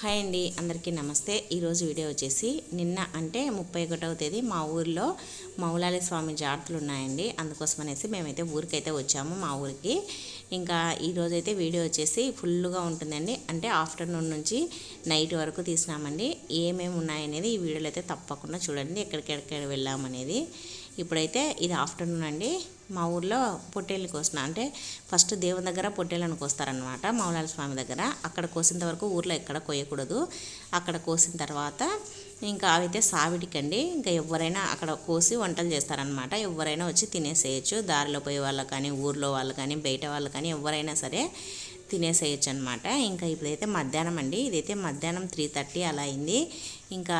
Hi అండి అందరికీ నమస్తే. ఈరోజు వీడియో వచ్చేసి నిన్న అంటే ముప్పై ఒకటవ తేదీ మా ఊరిలో మౌలాలి స్వామి జాతరలు ఉన్నాయండి. అందుకోసం అనేసి మేమైతే ఊరికైతే వచ్చాము మా ఊరికి. ఇంకా ఈరోజైతే వీడియో వచ్చేసి ఫుల్గా ఉంటుందండి. అంటే ఆఫ్టర్నూన్ నుంచి నైట్ వరకు తీసినామండి. ఏమేమి ఉన్నాయనేది ఈ వీడియోలో అయితే తప్పకుండా చూడండి ఎక్కడికెక్కడ వెళ్ళామనేది. ఇప్పుడైతే ఇది ఆఫ్టర్నూన్ అండి. మా ఊర్లో పొట్టేళ్ళు కోసిన అంటే ఫస్ట్ దేవుని దగ్గర పొట్టేళ్ళని కోస్తారనమాట మౌలాల స్వామి దగ్గర. అక్కడ కోసినంత వరకు ఊర్లో ఎక్కడ కోయకూడదు. అక్కడ కోసిన తర్వాత ఇంకా అవైతే సావిటికండి. ఇంకా ఎవరైనా అక్కడ కోసి వంటలు చేస్తారనమాట ఎవరైనా వచ్చి తినేసేయచ్చు. దారిలో పోయే వాళ్ళు కానీ ఊర్లో వాళ్ళు కానీ బయట వాళ్ళు కానీ ఎవరైనా సరే తినేసేయచ్చు అనమాట ఇంకా ఇప్పుడైతే మధ్యాహ్నం అండి. ఇదైతే మధ్యాహ్నం త్రీ థర్టీ అలా అయింది. ఇంకా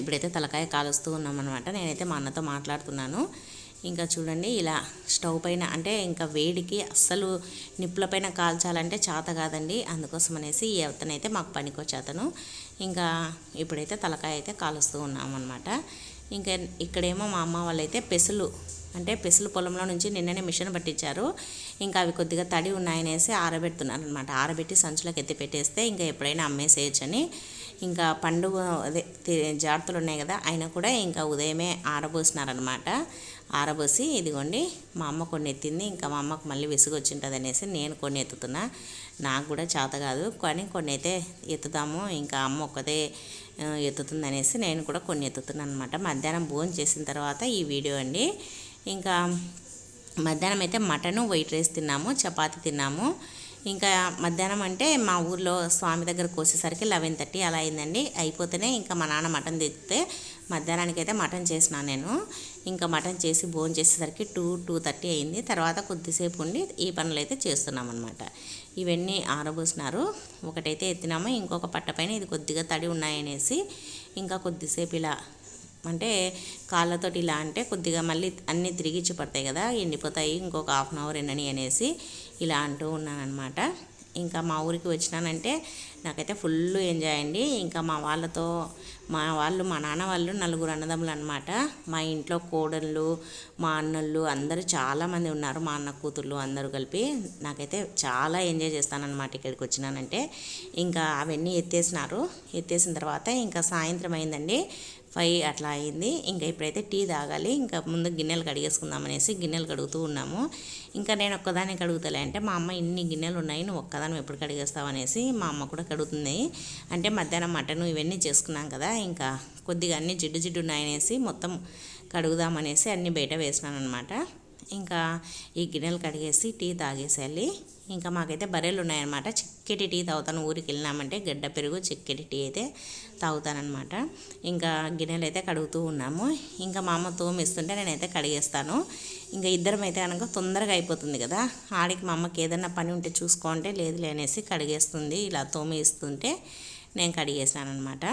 ఇప్పుడైతే తలకాయ కాలుస్తూ ఉన్నామన్నమాట నేనైతే మా అన్నతో మాట్లాడుతున్నాను. ఇంకా చూడండి ఇలా స్టవ్ పైన అంటే ఇంకా వేడికి అస్సలు నిప్పుల పైన కాల్చాలంటే చేత కాదండి. అందుకోసం అనేసి ఈ అతనైతే మాకు పనికొచ్చేతను ఇంకా ఇప్పుడైతే తలకాయ అయితే కాలుస్తూ ఉన్నామన్నమాట. ఇంకా ఇక్కడేమో మా అమ్మ వాళ్ళైతే పెసులు అంటే పెసులు పొలంలో నుంచి నిన్ననే మిషన్ పట్టించారు. ఇంకా అవి కొద్దిగా తడి ఉన్నాయనేసి ఆరబెడుతున్నారు అనమాట ఆరబెట్టి సంచులకు ఎత్తి పెట్టేస్తే ఇంకా ఎప్పుడైనా అమ్మేసేయచ్చని. ఇంకా పండుగ అదే జాగ్రత్తలు ఉన్నాయి కదా అయినా కూడా ఇంకా ఉదయమే ఆరబోసినారనమాట ఆరబోసి ఇదిగోండి మా అమ్మ కొన్ని ఎత్తింది ఇంకా మా అమ్మకు మళ్ళీ విసుగు వచ్చింటుంది అనేసి నేను కొన్ని ఎత్తుతున్నా నాకు కూడా చేత కాదు కానీ కొన్ని అయితే ఎత్తుతాము ఇంకా అమ్మ ఒక్కదే ఎత్తుతుంది అనేసి నేను కూడా కొన్ని ఎత్తుతున్నాను అనమాట మధ్యాహ్నం భోజనం చేసిన తర్వాత ఈ వీడియో అండి. ఇంకా మధ్యాహ్నం అయితే మటను వైట్ రైస్ తిన్నాము చపాతి తిన్నాము. ఇంకా మధ్యాహ్నం అంటే మా ఊర్లో స్వామి దగ్గరకు కోసేసరికి లెవెన్ థర్టీ అలా అయిందండి. అయిపోతేనే ఇంకా మా నాన్న మటన్ తెస్తే మధ్యాహ్నానికి అయితే మటన్ చేసినా నేను. ఇంకా మటన్ చేసి భోజనం చేసేసరికి టూ టూ థర్టీ అయింది. తర్వాత కొద్దిసేపు ఉండి ఈ పనులు అయితే చేస్తున్నాం అనమాట ఇవన్నీ ఆరబోసినారు. ఒకటైతే ఎత్తినాము. ఇంకొక పట్ట పైన ఇది కొద్దిగా తడి ఉన్నాయనేసి ఇంకా కొద్దిసేపు ఇలా అంటే కాళ్ళతోటి ఇలా అంటే కొద్దిగా మళ్ళీ అన్నీ తిరిగిచ్చి పడతాయి కదా ఎండిపోతాయి ఇంకొక హాఫ్ అన్ అవర్ ఎన్నని అనేసి ఇలా అంటూ ఉన్నానమాట ఇంకా మా ఊరికి వచ్చినానంటే నాకైతే ఫుల్ ఎంజాయ్ అండి. ఇంకా మా వాళ్ళతో మా వాళ్ళు మా నాన్న వాళ్ళు నలుగురు అన్నదమ్ములు అనమాట మా ఇంట్లో కోడళ్ళు మా అన్నళ్ళు అందరూ చాలామంది ఉన్నారు మా అన్న కూతుర్లు అందరూ కలిపి. నాకైతే చాలా ఎంజాయ్ చేస్తానన్నమాట ఇక్కడికి వచ్చినానంటే. ఇంకా అవన్నీ ఎత్తేసినారు. ఎత్తేసిన తర్వాత ఇంకా సాయంత్రం అయిందండి. ఫైవ్ అట్లా అయింది. ఇంకా ఇప్పుడైతే టీ తాగాలి. ఇంకా ముందు గిన్నెలు కడిగేసుకుందాం అనేసి గిన్నెలు కడుగుతూ ఉన్నాము. ఇంకా నేను ఒక్కదాన్ని కడుగుతలే. అంటే మా అమ్మ ఇన్ని గిన్నెలు ఉన్నాయి నువ్వు ఒక్కదాన్ని ఎప్పుడు కడిగేస్తావు అనేసి మా అమ్మ కూడా కడుగుతుంది. అంటే మధ్యాహ్నం మటన్ ఇవన్నీ చేసుకున్నాం కదా ఇంకా కొద్దిగా అన్ని జిడ్డు జిడ్డు ఉన్నాయనేసి మొత్తం కడుగుదామనేసి అన్నీ బయట వేసినాను అనమాట ఇంకా ఈ గిన్నెలు కడిగేసి టీ తాగేసేయాలి. ఇంకా మాకైతే బర్రెలు ఉన్నాయన్నమాట. చిక్కటి టీ తాగుతాను. ఊరికి వెళ్ళినామంటే గడ్డ పెరుగు చిక్కటి టీ అయితే తాగుతానమాట ఇంకా గిన్నెలు అయితే కడుగుతూ ఉన్నాము. ఇంకా మా అమ్మ తోమిస్తుంటే నేనైతే కడిగేస్తాను. ఇంకా ఇద్దరం అయితే కనుక తొందరగా అయిపోతుంది కదా. ఆడికి మా అమ్మకి ఏదైనా పని ఉంటే చూసుకోంటే లేదు అనేసి కడిగేస్తుంది. ఇలా తోమి ఇస్తుంటే నేను కడిగేసాను అనమాట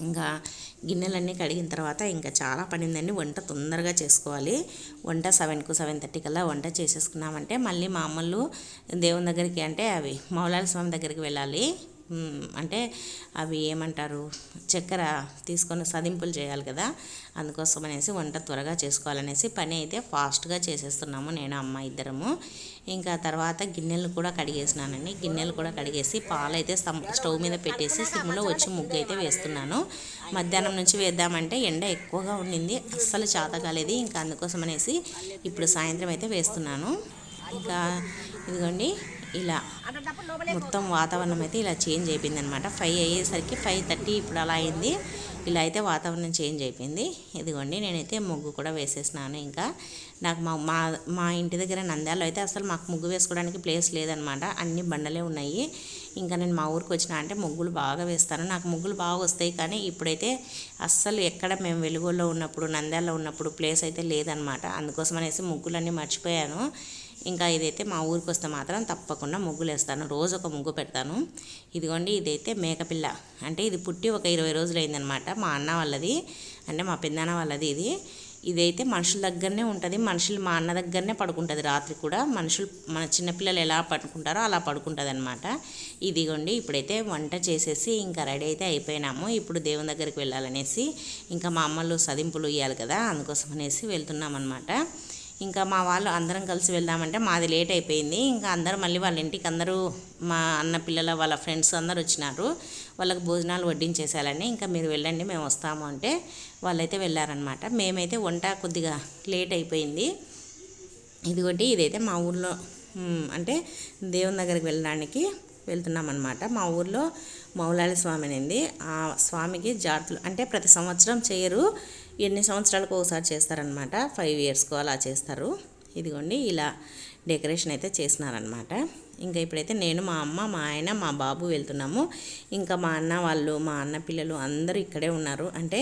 ఇంకా గిన్నెలన్నీ కడిగిన తర్వాత ఇంకా చాలా పడిందండి వంట తొందరగా చేసుకోవాలి. వంట సెవెన్కు సెవెన్ థర్టీ కల్లా వంట చేసేసుకున్నామంటే మళ్ళీ మామూలు దేవుని దగ్గరికి అంటే అవి మౌలాల స్వామి దగ్గరికి వెళ్ళాలి. అంటే అవి ఏమంటారు? చక్కెర తీసుకొని సదింపులు చేయాలి కదా. అందుకోసం అనేసి వంట త్వరగా చేసుకోవాలనేసి పని అయితే ఫాస్ట్గా చేసేస్తున్నాము నేను అమ్మ ఇద్దరము. ఇంకా తర్వాత గిన్నెలు కూడా కడిగేసినానండి. గిన్నెలు కూడా కడిగేసి పాలైతే స్టవ్ మీద పెట్టేసి సిమ్లో వచ్చి ముగ్గు అయితే వేస్తున్నాను. మధ్యాహ్నం నుంచి వేద్దామంటే ఎండ ఎక్కువగా ఉండింది. అస్సలు చేత కాలేదు. ఇంకా అందుకోసం అనేసి ఇప్పుడు సాయంత్రం అయితే వేస్తున్నాను. ఇంకా ఇదిగోండి. ఇలా మొత్తం వాతావరణం అయితే ఇలా చేంజ్ అయిపోయింది అనమాట ఫైవ్ అయ్యేసరికి ఫైవ్ థర్టీ ఇప్పుడు అలా అయింది. ఇలా అయితే వాతావరణం చేంజ్ అయిపోయింది. ఇదిగోండి నేనైతే ముగ్గు కూడా వేసేసినాను ఇంకా. నాకు మా మా మా ఇంటి దగ్గర నంద్యాలలో అయితే అసలు మాకు ముగ్గు వేసుకోవడానికి ప్లేస్ లేదనమాట అన్ని బండలే ఉన్నాయి. ఇంకా నేను మా ఊరికి వచ్చిన అంటే ముగ్గులు బాగా వేస్తాను. నాకు ముగ్గులు బాగా వస్తాయి కానీ ఇప్పుడైతే అస్సలు ఎక్కడ మేము వెలుగులో ఉన్నప్పుడు నంద్యాలలో ఉన్నప్పుడు ప్లేస్ అయితే లేదనమాట అందుకోసం అనేసి ముగ్గులన్నీ మర్చిపోయాను. ఇంకా ఇదైతే మా ఊరికి వస్తే మాత్రం తప్పకుండా ముగ్గులు వేస్తాను రోజు ఒక ముగ్గు పెడతాను. ఇదిగోండి ఇదైతే మేకపిల్ల. అంటే ఇది పుట్టి ఒక ఇరవై రోజులు అయిందనమాట మా అన్న వాళ్ళది అంటే మా పెద్దన్న వాళ్ళది ఇది. ఇదైతే మనుషుల దగ్గరనే ఉంటుంది. మనుషులు మా అన్న దగ్గరనే పడుకుంటుంది రాత్రి కూడా. మనుషులు మన చిన్నపిల్లలు ఎలా పడుకుంటారో అలా పడుకుంటుంది అనమాట ఇదిగోండి ఇప్పుడైతే వంట చేసేసి ఇంకా రెడీ అయితే అయిపోయినాము. ఇప్పుడు దేవుని దగ్గరికి వెళ్ళాలనేసి ఇంకా మా అమ్మలు సదింపులు ఇవ్వాలి కదా అందుకోసం అనేసి వెళ్తున్నాం అనమాట ఇంకా మా వాళ్ళు అందరం కలిసి వెళ్దామంటే మాది లేట్ అయిపోయింది. ఇంకా అందరూ మళ్ళీ వాళ్ళ ఇంటికి అందరూ మా అన్న పిల్లల వాళ్ళ ఫ్రెండ్స్ అందరూ వచ్చినారు. వాళ్ళకి భోజనాలు వడ్డించేసాలని ఇంకా మీరు వెళ్ళండి మేము వస్తాము అంటే వాళ్ళైతే వెళ్ళారనమాట మేమైతే వంట కొద్దిగా లేట్ అయిపోయింది. ఇదిగోటి ఇదైతే మా ఊర్లో అంటే దేవుని దగ్గరికి వెళ్ళడానికి వెళ్తున్నాం అనమాట మా ఊర్లో మౌలాలి స్వామి అనేది ఆ స్వామికి జాతరలు అంటే ప్రతి సంవత్సరం చేయరు. ఎన్ని సంవత్సరాలకు ఒకసారి చేస్తారనమాట ఫైవ్ ఇయర్స్కు అలా చేస్తారు. ఇదిగోండి ఇలా డెకరేషన్ అయితే చేసినారనమాట ఇంకా ఇప్పుడైతే నేను మా అమ్మ మా ఆయన మా బాబు వెళ్తున్నాము. ఇంకా మా అన్న వాళ్ళు మా అన్న పిల్లలు అందరూ ఇక్కడే ఉన్నారు. అంటే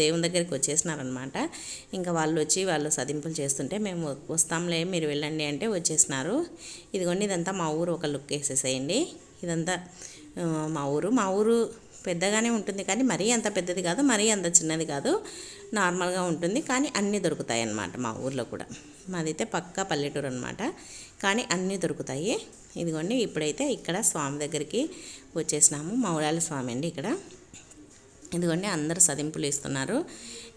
దేవుని దగ్గరికి వచ్చేసినారనమాట ఇంకా వాళ్ళు వచ్చి వాళ్ళు సదింపులు చేస్తుంటే మేము వస్తాంలే మీరు వెళ్ళండి అంటే వచ్చేసినారు. ఇదిగోండి ఇదంతా మా ఊరు ఒక లుక్ వేసేసేయండి. ఇదంతా మా ఊరు. మా ఊరు పెద్దగానే ఉంటుంది కానీ మరీ అంత పెద్దది కాదు మరీ అంత చిన్నది కాదు. నార్మల్గా ఉంటుంది కానీ అన్నీ దొరుకుతాయి అన్నమాట మా ఊర్లో కూడా. మాదైతే పక్కా పల్లెటూరు అనమాట కానీ అన్నీ దొరుకుతాయి. ఇదిగోండి ఇప్పుడైతే ఇక్కడ స్వామి దగ్గరికి వచ్చేసినాము. మౌలాల స్వామి అండి ఇక్కడ. ఇదిగోండి అందరు సదింపులు ఇస్తున్నారు.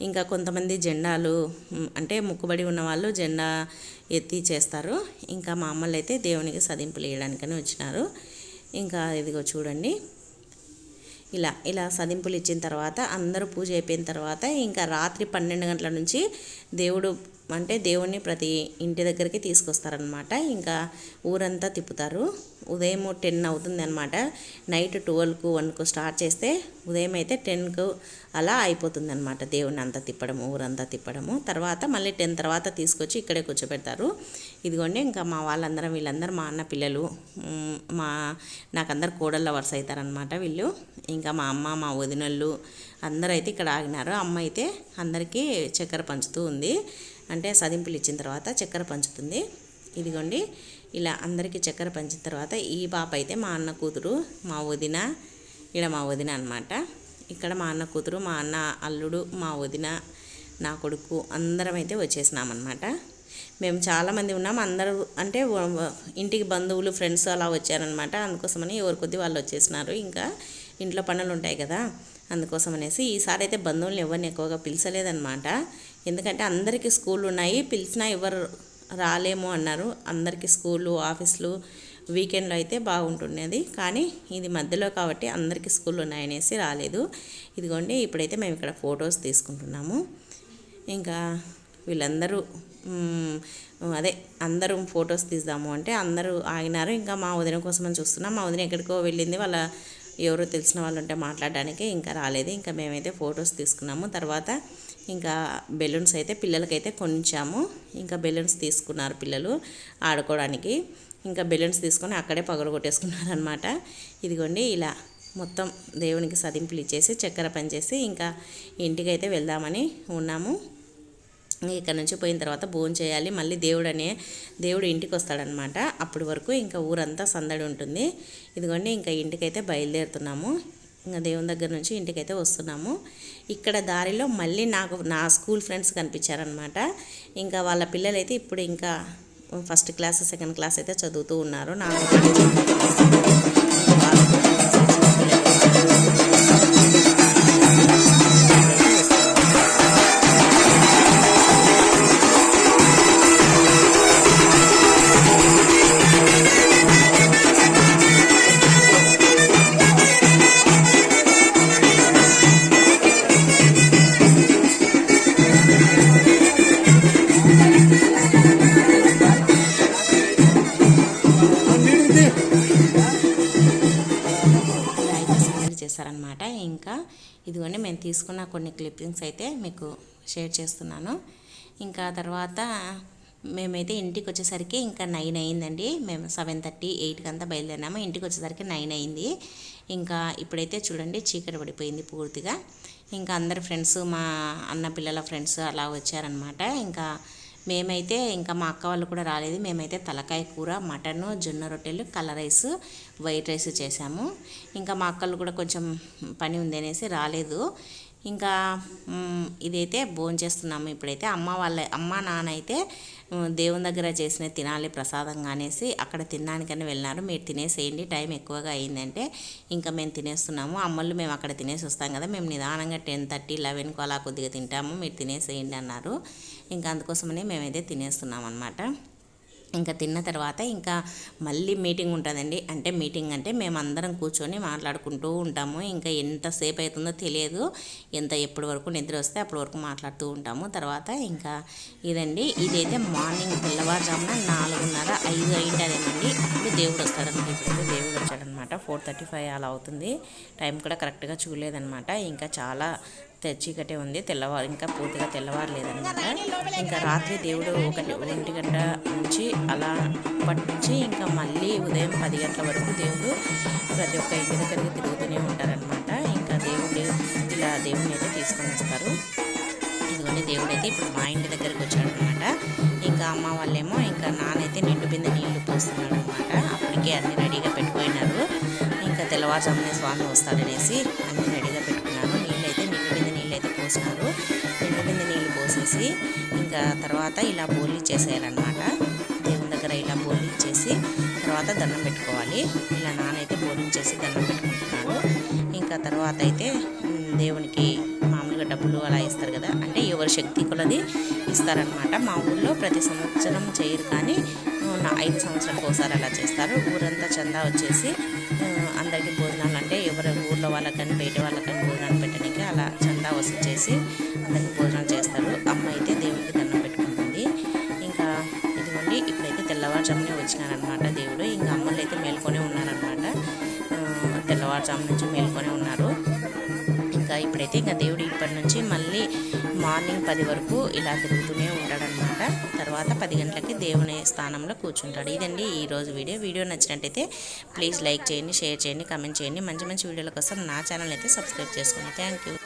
ఇంకా కొంతమంది జెండాలు అంటే ముక్కుబడి ఉన్న వాళ్ళు జెండా ఎత్తి చేస్తారు. ఇంకా మా అమ్మలు అయితే దేవునికి సదింపులు వేయడానికని వచ్చినారు. ఇంకా ఇదిగో చూడండి ఇలా ఇలా సదింపులు ఇచ్చిన తర్వాత అందరూ పూజ అయిపోయిన తర్వాత ఇంకా రాత్రి పన్నెండు గంటల నుంచి దేవుడు అంటే దేవుణ్ణి ప్రతి ఇంటి దగ్గరికి తీసుకొస్తారనమాట ఇంకా ఊరంతా తిప్పుతారు. ఉదయం టెన్ అవుతుంది అనమాట నైట్ ట్వెల్వ్కు వన్కు స్టార్ట్ చేస్తే ఉదయం అయితే టెన్కు అలా అయిపోతుంది అనమాట దేవుని అంతా తిప్పడము ఊరంతా తిప్పడము. తర్వాత మళ్ళీ టెన్ తర్వాత తీసుకొచ్చి ఇక్కడే కూర్చోబెడతారు. ఇదిగోండి ఇంకా మా వాళ్ళందరం వీళ్ళందరూ మా అన్న పిల్లలు మా నాకందరు కోడళ్ళ వరుస అవుతారనమాట వీళ్ళు. ఇంకా మా అమ్మ మా వదినళ్ళు అందరూ అయితే ఇక్కడ ఆగినారు. అమ్మ అయితే అందరికీ చక్కెర పంచుతూ ఉంది. అంటే సదింపులు ఇచ్చిన తర్వాత చక్కెర పంచుతుంది. ఇదిగోండి ఇలా అందరికీ చక్కెర పంచిన తర్వాత ఈ పాప అయితే మా అన్న కూతురు మా వదిన ఇక్కడ మా వదిన అనమాట ఇక్కడ మా అన్న కూతురు మా అన్న అల్లుడు మా వదిన నా కొడుకు అందరం అయితే వచ్చేసినామన్నమాట. మేము చాలామంది ఉన్నాం. అందరూ అంటే ఇంటికి బంధువులు ఫ్రెండ్స్ అలా వచ్చారనమాట అందుకోసమని ఎవరి కొద్ది వాళ్ళు వచ్చేసినారు. ఇంకా ఇంట్లో పనులు ఉంటాయి కదా అందుకోసం అనేసి ఈసారి అయితే బంధువులను ఎవరిని ఎక్కువగా పిలిచలేదనమాట ఎందుకంటే అందరికీ స్కూళ్ళు ఉన్నాయి. పిలిచినా ఎవరు రాలేము అన్నారు. అందరికీ స్కూళ్ళు ఆఫీసులు వీకెండ్లో అయితే బాగుంటుండేది. కానీ ఇది మధ్యలో కాబట్టి అందరికీ స్కూళ్ళు ఉన్నాయనేసి రాలేదు. ఇదిగోండి ఇప్పుడైతే మేము ఇక్కడ ఫొటోస్ తీసుకుంటున్నాము. ఇంకా వీళ్ళందరూ అదే అందరూ ఫొటోస్ తీద్దాము అంటే అందరూ ఆగినారు. ఇంకా మా వదిన కోసమని చూస్తున్నాం. మా వదిన ఎక్కడికో వెళ్ళింది. వాళ్ళ ఎవరో తెలిసిన వాళ్ళు ఉంటే మాట్లాడడానికి ఇంకా రాలేదు. ఇంకా మేమైతే ఫొటోస్ తీసుకున్నాము. తర్వాత ఇంకా బెలూన్స్ అయితే పిల్లలకైతే కొనిచ్చాము. ఇంకా బెలూన్స్ తీసుకున్నారు పిల్లలు ఆడుకోవడానికి. ఇంకా బెలూన్స్ తీసుకొని అక్కడే పగలగొట్టేసుకున్నారు అనమాట ఇదిగోండి ఇలా మొత్తం దేవునికి సదింపులు ఇచ్చేసి చక్కెర పనిచేసి ఇంకా ఇంటికైతే వెళ్దామని ఉన్నాము. ఇక్కడ నుంచి పోయిన తర్వాత భోజనం చేయాలి. మళ్ళీ దేవుడు అనే దేవుడు ఇంటికి వస్తాడనమాట అప్పటి వరకు ఇంకా ఊరంతా సందడి ఉంటుంది. ఇదిగోండి ఇంకా ఇంటికైతే బయలుదేరుతున్నాము. ఇంకా దేవుని దగ్గర నుంచి ఇంటికైతే వస్తున్నాము. ఇక్కడ దారిలో మళ్ళీ నాకు నా స్కూల్ ఫ్రెండ్స్ కనిపించారనమాట ఇంకా వాళ్ళ పిల్లలైతే ఇప్పుడు ఇంకా ఫస్ట్ క్లాస్ సెకండ్ క్లాస్ అయితే చదువుతూ ఉన్నారు. నాకు తీసుకున్న కొన్ని క్లిప్పింగ్స్ అయితే మీకు షేర్ చేస్తున్నాను. ఇంకా తర్వాత మేమైతే ఇంటికి వచ్చేసరికి ఇంకా నైన్ అయిందండి. మేము సెవెన్ థర్టీ ఎయిట్కి అంతా బయలుదేరినాము. ఇంటికి వచ్చేసరికి నైన్ అయింది. ఇంకా ఇప్పుడైతే చూడండి చీకటి పడిపోయింది పూర్తిగా. ఇంకా అందరు ఫ్రెండ్స్ మా అన్న పిల్లల ఫ్రెండ్స్ అలా వచ్చారనమాట ఇంకా మేమైతే ఇంకా మా అక్క వాళ్ళు కూడా రాలేదు. మేమైతే తలకాయ కూర మటను జొన్న రొట్టెలు కలర్ రైస్ వైట్ రైస్ చేసాము. ఇంకా మా అక్కలు కూడా కొంచెం పని ఉంది అనేసి రాలేదు. ఇంకా ఇదైతే భోంచేస్తున్నాము ఇప్పుడైతే. అమ్మ వాళ్ళ అమ్మ నాన్న అయితే దేవుని దగ్గర చేసిన తినాలి ప్రసాదంగా అనేసి అక్కడ తినడానికని వెళ్ళినారు. మీరు తినేసేయండి టైం ఎక్కువగా అయిందంటే ఇంకా మేము తినేస్తున్నాము. అమ్మలు మేము అక్కడ తినేసి వస్తాం కదా మేము నిదానంగా టెన్ థర్టీ లెవెన్కు అలా కొద్దిగా తింటాము. మీరు తినేసేయండి అన్నారు. ఇంకా అందుకోసమని మేమైతే తినేస్తున్నాం అనమాట ఇంకా తిన్న తర్వాత ఇంకా మళ్ళీ మీటింగ్ ఉంటుందండి. అంటే మీటింగ్ అంటే మేమందరం కూర్చొని మాట్లాడుకుంటూ ఉంటాము. ఇంకా ఎంతసేపు అవుతుందో తెలియదు. ఎంత ఎప్పటి వరకు నిద్ర వస్తే అప్పటి వరకు మాట్లాడుతూ ఉంటాము. తర్వాత ఇంకా ఇదండి. ఇదైతే మార్నింగ్ తెల్లవారుజామున నాలుగున్నర ఐదు అయింటదేనండి. అప్పుడు దేవుడు వస్తాడనమాట ఇప్పుడైతే దేవుడు అనమాట ఫోర్ థర్టీ ఫైవ్ అలా అవుతుంది. టైం కూడా కరెక్ట్గా చూడలేదనమాట ఇంకా చాలా చీకటే ఉంది. తెల్లవారు ఇంకా పూర్తిగా తెల్లవారలేదనమాట ఇంకా రాత్రి దేవుడు ఒకటి ఒంటి గంట నుంచి అలా పట్టించి ఇంకా మళ్ళీ ఉదయం పది గంటల వరకు దేవుడు ప్రతి ఒక్క ఇంటి దగ్గరికి తిరుగుతూనే ఉంటారనమాట ఇంకా దేవుడు ఇలా దేవుడిని అయితే తీసుకొని వస్తారు. ఇదిగోండి దేవుడు అయితే ఇప్పుడు మా ఇంటి దగ్గరికి వచ్చాడు అనమాట ఇంకా అమ్మ వాళ్ళేమో ఇంకా నానైతే నిండు బిందె నీళ్ళు పోస్తున్నాడు అనమాట అప్పటికే అన్ని తెల్లవారుజామునే స్వామి వస్తాడనేసి అన్ని రెడీగా పెట్టుకున్నాను. నీళ్ళైతే నిండు మీద నీళ్ళు అయితే పోసినారు. నిండు బిందె నీళ్ళు పోసేసి ఇంకా తర్వాత ఇలా బోర్లు చేసేయాలన్నమాట దేవుని దగ్గర ఇలా బోర్లు ఇచ్చేసి తర్వాత దండం పెట్టుకోవాలి. ఇలా నానైతే బోర్లు చేసి దండం పెట్టుకుంటున్నాను. ఇంకా తర్వాత అయితే దేవునికి మామూలుగా డబ్బులు అలా ఇస్తారు కదా అంటే ఎవరి శక్తి కొలది ఇస్తారనమాట మా ఊళ్ళో ప్రతి సంవత్సరం చేయరు కానీ నా ఐదు సంవత్సరాలకు ఒకసారి అలా చేస్తారు. ఊరంతా చందా వచ్చేసి అందరికీ భోజనాలు అంటే ఎవరి ఊర్లో వాళ్ళకని బయట వాళ్ళకని భోజనాలు పెట్టడానికి అలా చందా వసూలు చేసి అందరికీ భోజనాలు చేస్తారు. అమ్మ అయితే దేవుడికి దండం పెట్టుకుంటుంది. ఇంకా ఇదిగోండి ఇప్పుడైతే తెల్లవారుజామునే వచ్చినారనమాట దేవుడు. ఇంకా అమ్మలు అయితే మేల్కొనే ఉన్నారనమాట తెల్లవారుజాము నుంచి మేల్కొనే ఉన్నారు. ఇంకా ఇప్పుడైతే ఇంకా దేవుడు ఇప్పటి నుంచి మళ్ళీ మార్నింగ్ పది వరకు ఇలా తిరుగుతూనే ఉంటాడనమాట తర్వాత పది గంటలకి దేవుని స్థానంలో కూర్చుంటాడు. ఇదండి ఈ రోజు వీడియో. వీడియో నచ్చినట్టయితే ప్లీజ్ లైక్ చేయండి షేర్ చేయండి కమెంట్ చేయండి. మంచి మంచి వీడియోల కోసం నా ఛానల్ అయితే సబ్స్క్రైబ్ చేసుకోండి థ్యాంక్ యూ.